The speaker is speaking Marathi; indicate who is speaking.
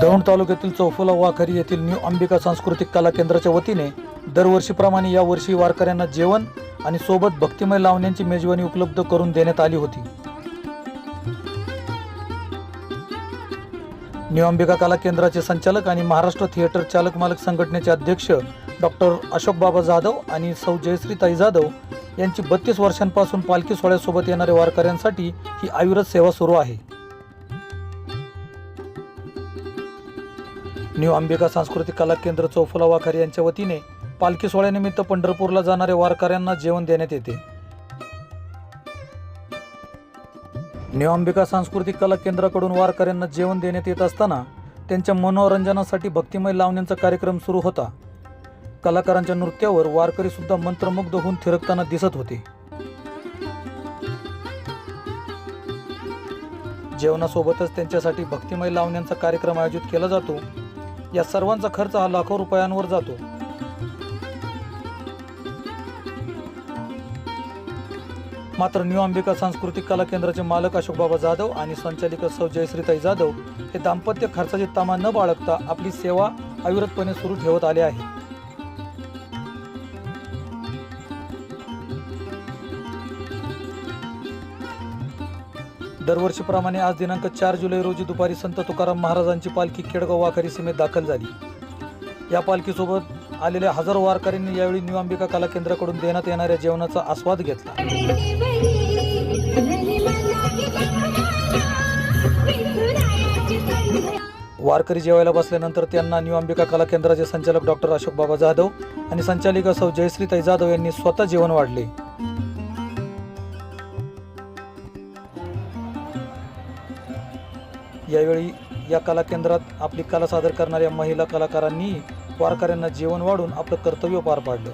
Speaker 1: दौंड तालुक्यातील चौफुला वाखरी येथील न्यू अंबिका सांस्कृतिक कला केंद्राच्या वतीने दरवर्षीप्रमाणे यावर्षी वारकऱ्यांना जेवण आणि सोबत भक्तिमय लावण्यांची मेजवानी उपलब्ध करून देण्यात आली होती. न्यू अंबिका कला केंद्राचे संचालक आणि महाराष्ट्र थिएटर चालक मालक संघटनेचे अध्यक्ष डॉक्टर अशोक बाबा जाधव आणि सौ जयश्रीताई जाधव यांची बत्तीस वर्षांपासून पालखी सोहळ्यासोबत येणाऱ्या वारकऱ्यांसाठी ही अविरत सेवा सुरू आहे. न्यू अंबिका सांस्कृतिक कला केंद्र चौफुला वाखारी यांच्या वतीने पालखी सोहळ्यानिमित्त पंढरपूरला जाणाऱ्या वारकऱ्यांना जेवण देण्यात येते. न्यू अंबिका सांस्कृतिक कला केंद्राकडून वारकऱ्यांना जेवण देण्यात येत असताना त्यांच्या मनोरंजनासाठी भक्तिमय लावण्यांचा कार्यक्रम सुरू होता. कलाकारांच्या नृत्यावर वारकरी सुद्धा मंत्रमुग्ध होऊन थिरकताना दिसत होते. जेवणासोबतच त्यांच्यासाठी भक्तिमय लावण्यांचा कार्यक्रम आयोजित केला जातो. या सर्वांचा खर्च हा लाखो रुपयांवर जातो. मात्र न्यू अंबिका सांस्कृतिक कला केंद्राचे मालक अशोकबाबा जाधव आणि संचालिका सौ जयश्रीताई जाधव हे दाम्पत्य खर्चाची तामा न बाळगता आपली सेवा अविरतपणे सुरू ठेवत आले आहे दरवर्षीप्रमाणे आज दिनांक चार जुलै रोजी दुपारी संत तुकाराम महाराजांची पालखी केडगाव वाखारी सीमेत दाखल झाली. या पालखीसोबत आलेल्या हजारो वारकऱ्यांनी यावेळी न्यू अंबिका कला केंद्राकडून देण्यात येणाऱ्या जेवणाचा आस्वाद घेतला. वारकरी जेवायला बसल्यानंतर त्यांना न्यू अंबिका कला केंद्राचे संचालक डॉक्टर अशोक बाबा जाधव आणि संचालिका सौ जयश्रीताई जाधव यांनी स्वतः जेवण वाढले. यावेळी या कला केंद्रात आपली कला सादर करणाऱ्या महिला कलाकारांनी वारकऱ्यांना जेवण वाढून आपलं कर्तव्य पार पाडलं.